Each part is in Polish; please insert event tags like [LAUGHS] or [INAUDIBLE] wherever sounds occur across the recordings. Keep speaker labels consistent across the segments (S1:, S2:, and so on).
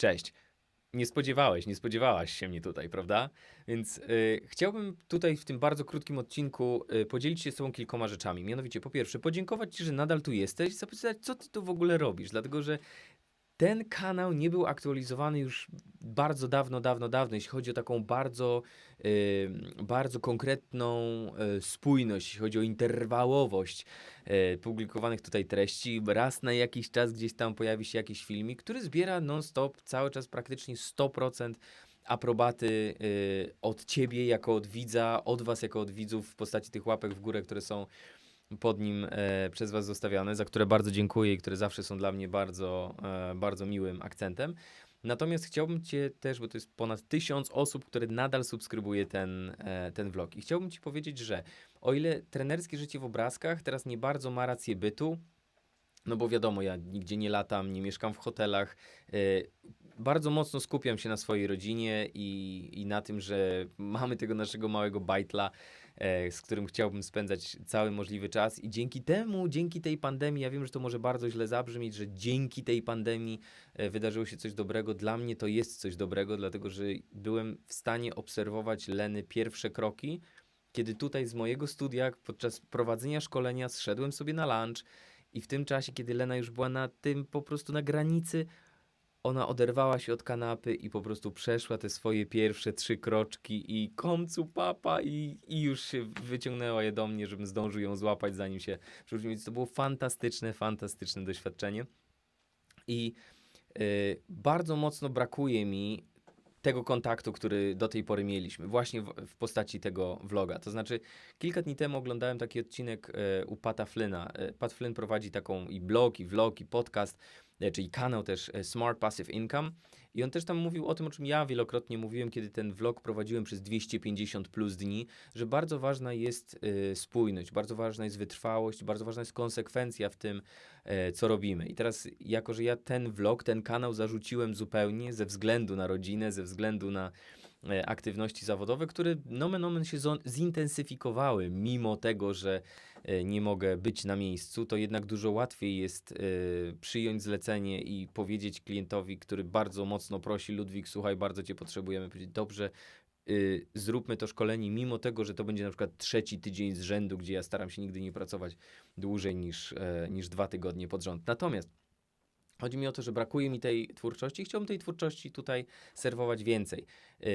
S1: Cześć. Nie spodziewałeś, nie spodziewałaś się mnie tutaj, prawda? Więc y, chciałbym tutaj w tym bardzo krótkim odcinku y, podzielić się z Tobą kilkoma rzeczami. Mianowicie, po pierwsze, podziękować Ci, że nadal tu jesteś, zapytać, co Ty tu w ogóle robisz, dlatego że ten kanał nie był aktualizowany już bardzo dawno, dawno, dawno, jeśli chodzi o taką bardzo, y, bardzo konkretną y, spójność, jeśli chodzi o interwałowość y, publikowanych tutaj treści. Raz na jakiś czas gdzieś tam pojawi się jakiś filmik, który zbiera non-stop, cały czas praktycznie 100% aprobaty y, od ciebie jako od widza, od was jako od widzów w postaci tych łapek w górę, które są pod nim e, przez Was zostawiane, za które bardzo dziękuję i które zawsze są dla mnie bardzo, e, bardzo miłym akcentem. Natomiast chciałbym Cię też, bo to jest ponad tysiąc osób, które nadal subskrybuje ten, e, ten vlog. I chciałbym Ci powiedzieć, że o ile trenerskie życie w obrazkach teraz nie bardzo ma rację bytu, no bo wiadomo, ja nigdzie nie latam, nie mieszkam w hotelach. e, Bardzo mocno skupiam się na swojej rodzinie i, i na tym, że [LAUGHS] mamy tego naszego małego bajtla, z którym chciałbym spędzać cały możliwy czas. I dzięki temu, dzięki tej pandemii, ja wiem, że to może bardzo źle zabrzmieć, że dzięki tej pandemii e, wydarzyło się coś dobrego. Dla mnie to jest coś dobrego, dlatego że byłem w stanie obserwować Leny pierwsze kroki, kiedy tutaj z mojego studia podczas prowadzenia szkolenia zszedłem sobie na lunch i w tym czasie, kiedy Lena już była na tym po prostu na granicy, ona oderwała się od kanapy i po prostu przeszła te swoje pierwsze trzy kroczki i komcu papa i, i już się wyciągnęła je do mnie, żebym zdążył ją złapać zanim się przerzucił. To było fantastyczne, fantastyczne doświadczenie. I y, bardzo mocno brakuje mi tego kontaktu, który do tej pory mieliśmy, właśnie w, w postaci tego vloga. To znaczy, kilka dni temu oglądałem taki odcinek e, u Pata Flynna. E, Pat Flynn prowadzi taką i blog, i vlog, i podcast, e, czyli kanał też e, Smart Passive Income. I on też tam mówił o tym, o czym ja wielokrotnie mówiłem, kiedy ten vlog prowadziłem przez 250 plus dni, że bardzo ważna jest e, spójność, bardzo ważna jest wytrwałość, bardzo ważna jest konsekwencja w tym, e, co robimy. I teraz, jako że ja ten vlog, ten kanał zarzuciłem zupełnie ze względu na rodzinę, ze względu na e, aktywności zawodowe, które nomen omen się zintensyfikowały, mimo tego, że e, nie mogę być na miejscu, to jednak dużo łatwiej jest e, przyjąć zlecenie i powiedzieć klientowi, który bardzo mocno prosi, Ludwik, słuchaj, bardzo cię potrzebujemy, powiedzieć, dobrze, zróbmy to szkolenie, mimo tego, że to będzie na przykład trzeci tydzień z rzędu, gdzie ja staram się nigdy nie pracować dłużej niż, e, niż dwa tygodnie pod rząd. Natomiast Chodzi mi o to, że brakuje mi tej twórczości chciałbym tej twórczości tutaj serwować więcej. Yy,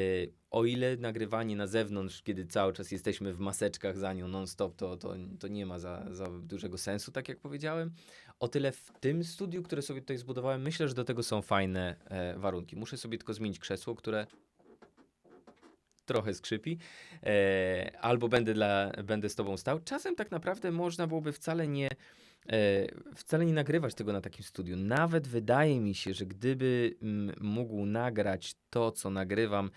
S1: o ile nagrywanie na zewnątrz, kiedy cały czas jesteśmy w maseczkach za nią non-stop, to, to, to nie ma za, za dużego sensu, tak jak powiedziałem. O tyle w tym studiu, które sobie tutaj zbudowałem, myślę, że do tego są fajne e, warunki. Muszę sobie tylko zmienić krzesło, które trochę skrzypi, e, albo będę, dla, będę z tobą stał. Czasem tak naprawdę można byłoby wcale nie, e, wcale nie nagrywać tego na takim studiu. Nawet wydaje mi się, że gdyby mm, mógł nagrać to, co nagrywam,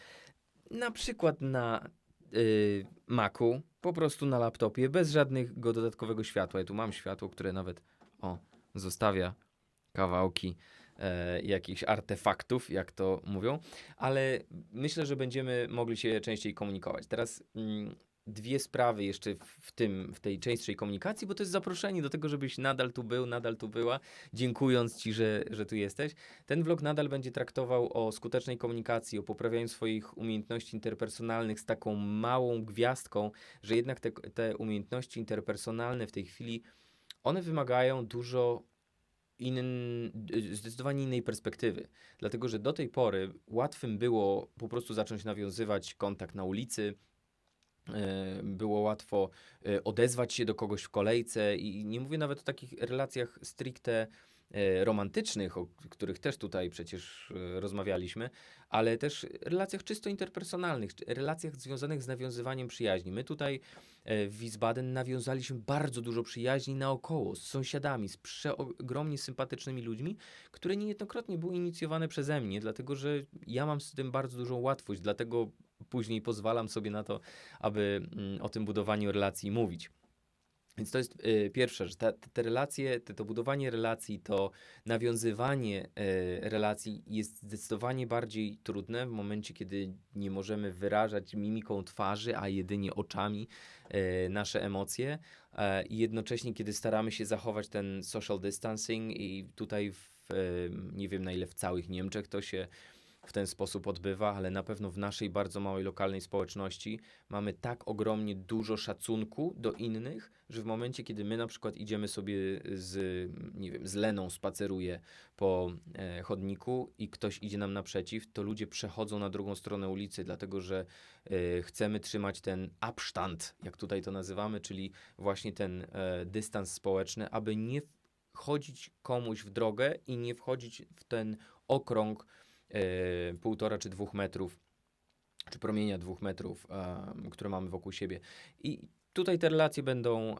S1: na przykład na y, Macu, po prostu na laptopie, bez żadnego dodatkowego światła. Ja tu mam światło, które nawet o, zostawia kawałki e, jakichś artefaktów, jak to mówią, ale myślę, że będziemy mogli się częściej komunikować. Teraz mm, dwie sprawy jeszcze w, tym, w tej częstszej komunikacji, bo to jest zaproszenie do tego, żebyś nadal tu był, nadal tu była, dziękując Ci, że, że tu jesteś. Ten vlog nadal będzie traktował o skutecznej komunikacji, o poprawianiu swoich umiejętności interpersonalnych z taką małą gwiazdką, że jednak te, te umiejętności interpersonalne w tej chwili, one wymagają dużo in, zdecydowanie innej perspektywy. Dlatego, że do tej pory łatwym było po prostu zacząć nawiązywać kontakt na ulicy, e, było łatwo e, odezwać się do kogoś w kolejce i nie mówię nawet o takich relacjach stricte romantycznych, o których też tutaj przecież e, rozmawialiśmy, ale też relacjach czysto interpersonalnych, relacjach związanych z nawiązywaniem przyjaźni. My tutaj e, w Wiesbaden nawiązaliśmy bardzo dużo przyjaźni naokoło, z sąsiadami, z przeogromnie sympatycznymi ludźmi, które niejednokrotnie były inicjowane przeze mnie, dlatego że ja mam z tym bardzo dużą łatwość, dlatego później pozwalam sobie na to, aby mm, o tym budowaniu relacji mówić. Więc to jest y, pierwsza rzecz. Ta, te relacje, te, to budowanie relacji, to nawiązywanie y, relacji jest zdecydowanie bardziej trudne w momencie, kiedy nie możemy wyrażać mimiką twarzy, a jedynie oczami y, nasze emocje. E, I jednocześnie, kiedy staramy się zachować ten social distancing, i tutaj w, y, nie wiem na ile w całych Niemczech to się w ten sposób odbywa, ale na pewno w naszej bardzo małej lokalnej społeczności mamy tak ogromnie dużo szacunku do innych, że w momencie, kiedy my na przykład idziemy sobie z, nie wiem, z Leną spaceruje po e, chodniku i ktoś idzie nam naprzeciw, to ludzie przechodzą na drugą stronę ulicy, dlatego że e, chcemy trzymać ten Abstand, jak tutaj to nazywamy, czyli właśnie ten e, dystans społeczny, aby nie wchodzić komuś w drogę i nie wchodzić w ten okrąg półtora czy dwóch metrów, czy promienia dwóch metrów, em, które mamy wokół siebie. I tutaj te relacje będą,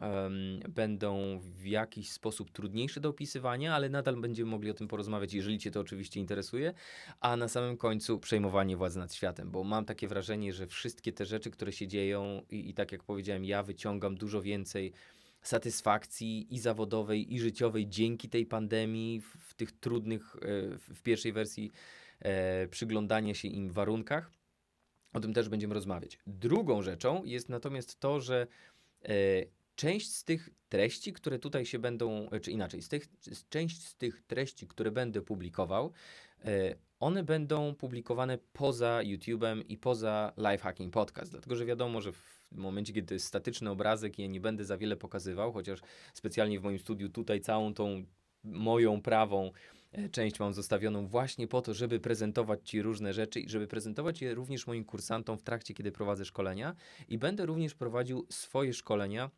S1: będą w jakiś sposób trudniejsze do opisywania, ale nadal będziemy mogli o tym porozmawiać, jeżeli Cię to oczywiście interesuje. A na samym końcu przejmowanie władzy nad światem, bo mam takie wrażenie, że wszystkie te rzeczy, które się dzieją, i, i tak jak powiedziałem, ja wyciągam dużo więcej satysfakcji i zawodowej, i życiowej dzięki tej pandemii w, w tych trudnych, e, w, w pierwszej wersji e, przyglądania się im warunkach. O tym też będziemy rozmawiać. Drugą rzeczą jest natomiast to, że e, część z tych treści, które tutaj się będą, czy inaczej, z tych, część z tych treści, które będę publikował, e, one będą publikowane poza YouTube'em i poza Lifehacking Podcast, dlatego że wiadomo, że w momencie, kiedy to jest statyczny obrazek ja nie będę za wiele pokazywał, chociaż specjalnie w moim studiu tutaj całą tą moją prawą część mam zostawioną właśnie po to, żeby prezentować Ci różne rzeczy i żeby prezentować je również moim kursantom w trakcie, kiedy prowadzę szkolenia. I będę również prowadził swoje szkolenia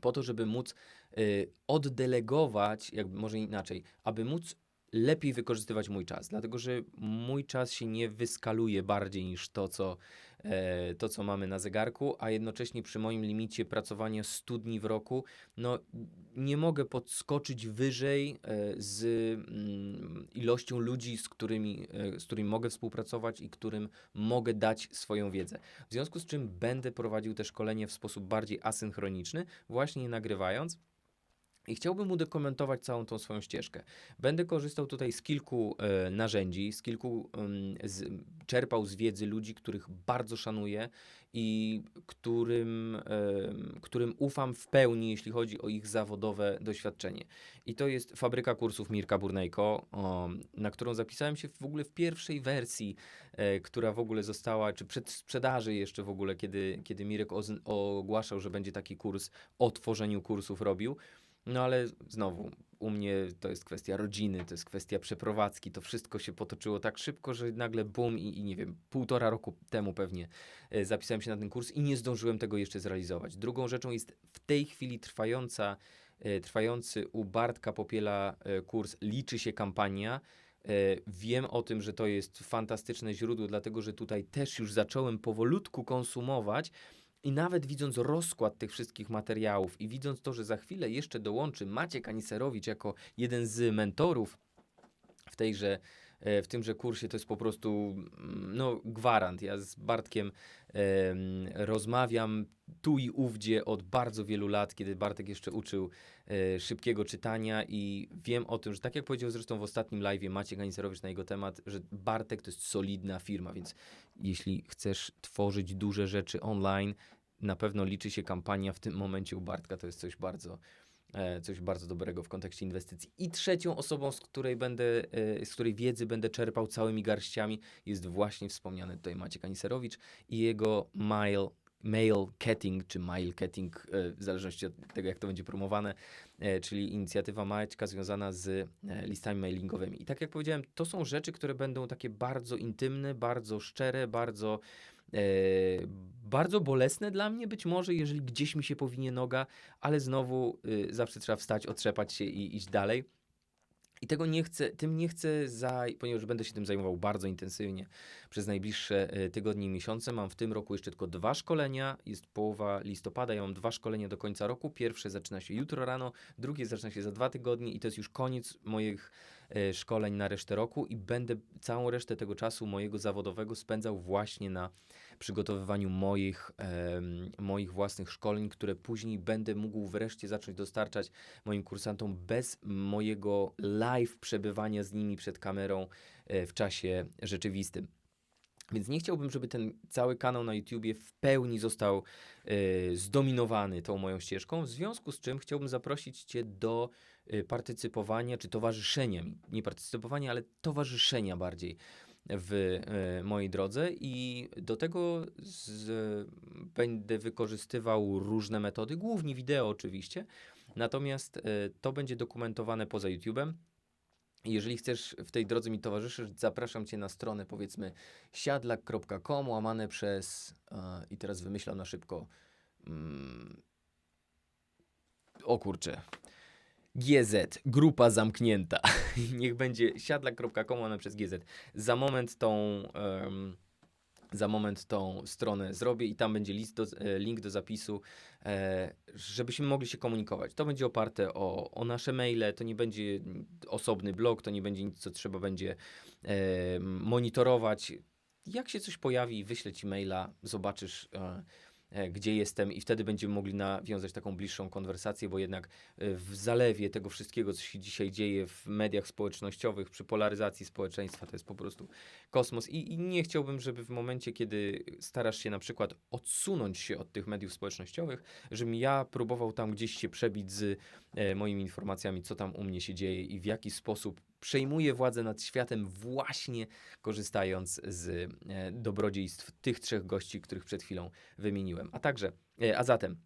S1: po to, żeby móc y, oddelegować, jakby może inaczej, aby móc lepiej wykorzystywać mój czas, dlatego że mój czas się nie wyskaluje bardziej niż to, co, e, to, co mamy na zegarku, a jednocześnie przy moim limicie pracowania 100 dni w roku, no nie mogę podskoczyć wyżej e, z mm, ilością ludzi, z którymi, e, z którymi mogę współpracować i którym mogę dać swoją wiedzę. W związku z czym będę prowadził te szkolenie w sposób bardziej asynchroniczny, właśnie nagrywając. I chciałbym udokumentować całą tą swoją ścieżkę. Będę korzystał tutaj z kilku e, narzędzi, z kilku, em, z, czerpał z wiedzy ludzi, których bardzo szanuję i którym, którym ufam w pełni, jeśli chodzi o ich zawodowe doświadczenie. I to jest fabryka kursów Mirka Burnejko, o, na którą zapisałem się w ogóle w pierwszej wersji, e, która w ogóle została, czy przed sprzedaży jeszcze w ogóle, kiedy, kiedy Mirek ogłaszał, że będzie taki kurs o tworzeniu kursów robił. No ale znowu, u mnie to jest kwestia rodziny, to jest kwestia przeprowadzki, to wszystko się potoczyło tak szybko, że nagle bum i, i nie wiem, półtora roku temu pewnie e, zapisałem się na ten kurs i nie zdążyłem tego jeszcze zrealizować. Drugą rzeczą jest w tej chwili trwająca, e, trwający u Bartka Popiela e, kurs Liczy się kampania. E, Wiem o tym, że to jest fantastyczne źródło, dlatego że tutaj też już zacząłem powolutku konsumować i nawet widząc rozkład tych wszystkich materiałów i widząc to, że za chwilę jeszcze dołączy Maciek Aniserowicz jako jeden z mentorów w tejże, e, w tymże kursie, to jest po prostu mm, no, gwarant. Ja z Bartkiem em, rozmawiam tu i ówdzie od bardzo wielu lat, kiedy Bartek jeszcze uczył e, szybkiego czytania i wiem o tym, że tak jak powiedział zresztą w ostatnim live'ie Maciek Aniserowicz na jego temat, że Bartek to jest solidna firma, więc jeśli chcesz tworzyć duże rzeczy online, na pewno liczy się kampania w tym momencie u Bartka, to jest coś bardzo, e, coś bardzo dobrego w kontekście inwestycji. I trzecią osobą, z której będę, e, z której wiedzy będę czerpał całymi garściami, jest właśnie wspomniany tutaj Maciek Aniserowicz i jego Mail Ketting, czy Ketting, e, w zależności od tego, jak to będzie promowane, czyli inicjatywa Maćka związana z listami mailingowymi. I tak jak powiedziałem, to są rzeczy, które będą takie bardzo intymne, bardzo szczere, bardzo, bardzo bolesne dla mnie być może, jeżeli gdzieś mi się powinie noga, ale znowu y, zawsze trzeba wstać, otrzepać się i iść dalej. I tego nie chcę, tym nie chcę, zaj- ponieważ będę się tym zajmował bardzo intensywnie przez najbliższe e, tygodnie i miesiące. Mam w tym roku jeszcze tylko dwa szkolenia, jest połowa listopada, ja mam dwa szkolenia do końca roku. Pierwsze zaczyna się jutro rano, drugie zaczyna się za dwa tygodnie i to jest już koniec moich e, szkoleń na resztę roku i będę całą resztę tego czasu mojego zawodowego spędzał właśnie na przygotowywaniu moich, moich własnych szkoleń, które później będę mógł wreszcie zacząć dostarczać moim kursantom bez mojego live przebywania z nimi przed kamerą e, w czasie rzeczywistym. Więc nie chciałbym, żeby ten cały kanał na YouTubie w pełni został e, zdominowany tą moją ścieżką, w związku z czym chciałbym zaprosić Cię do e, partycypowania, czy towarzyszenia nie partycypowania, ale towarzyszenia bardziej w e, mojej drodze i do tego z, będę wykorzystywał różne metody, głównie wideo oczywiście, natomiast e, to będzie dokumentowane poza YouTubem. Jeżeli chcesz w tej drodze mi towarzyszyć, zapraszam Cię na stronę powiedzmy siadlak.com łamane przez i teraz wymyślam na szybko mm, o kurczę GZ, grupa zamknięta. [LAUGHS] Niech będzie siadlak.com łamane przez GZ. Za moment tą em, za moment tą stronę zrobię i tam będzie do, e, link do zapisu, e, żebyśmy mogli się komunikować. To będzie oparte o, o nasze maile, to nie będzie osobny blog, to nie będzie nic, co trzeba będzie monitorować. Jak się coś pojawi, wyślę ci maila, zobaczysz, e, gdzie jestem, i wtedy będziemy mogli nawiązać taką bliższą konwersację, bo jednak e, w zalewie tego wszystkiego, co się dzisiaj dzieje w mediach społecznościowych, przy polaryzacji społeczeństwa, to jest po prostu kosmos. I, I nie chciałbym, żeby w momencie, kiedy starasz się na przykład odsunąć się od tych mediów społecznościowych, żebym ja próbował tam gdzieś się przebić z e, moimi informacjami, co tam u mnie się dzieje i w jaki sposób przejmuję władzę nad światem właśnie korzystając z e, dobrodziejstw tych trzech gości, których przed chwilą wymieniłem. A także, e, a zatem,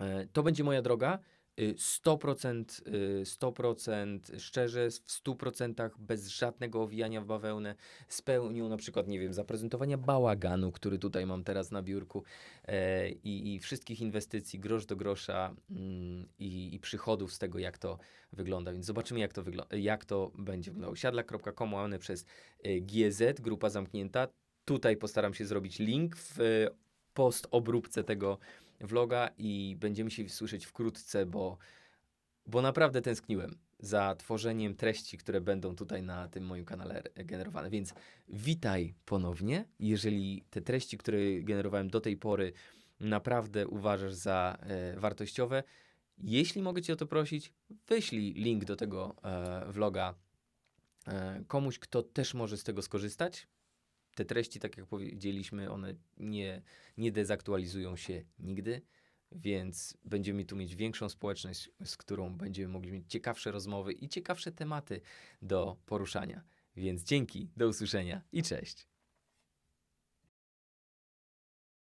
S1: e, to będzie moja droga. Y, 100%, y, 100% szczerze, w 100% bez żadnego owijania w bawełnę, z pełnią na przykład, nie wiem, zaprezentowania bałaganu, który tutaj mam teraz na biurku e, i, i wszystkich inwestycji grosz do grosza mm, i, przychodów z tego, jak to wygląda. Więc zobaczymy, jak to, wygl- jak to będzie wyglądało. Siadla.com łamane przez y, GZ, grupa zamknięta. Tutaj postaram się zrobić link w y, post obróbce tego vloga i będziemy się słyszeć wkrótce, bo, bo naprawdę tęskniłem za tworzeniem treści, które będą tutaj na tym moim kanale generowane. Więc witaj ponownie. Jeżeli te treści, które generowałem do tej pory, naprawdę uważasz za e, wartościowe, jeśli mogę Cię o to prosić, wyślij link do tego e, vloga e, komuś, kto też może z tego skorzystać. Te treści, tak jak powiedzieliśmy, one nie, nie dezaktualizują się nigdy, więc będziemy tu mieć większą społeczność, z którą będziemy mogli mieć ciekawsze rozmowy i ciekawsze tematy do poruszania. Więc dzięki, do usłyszenia i cześć.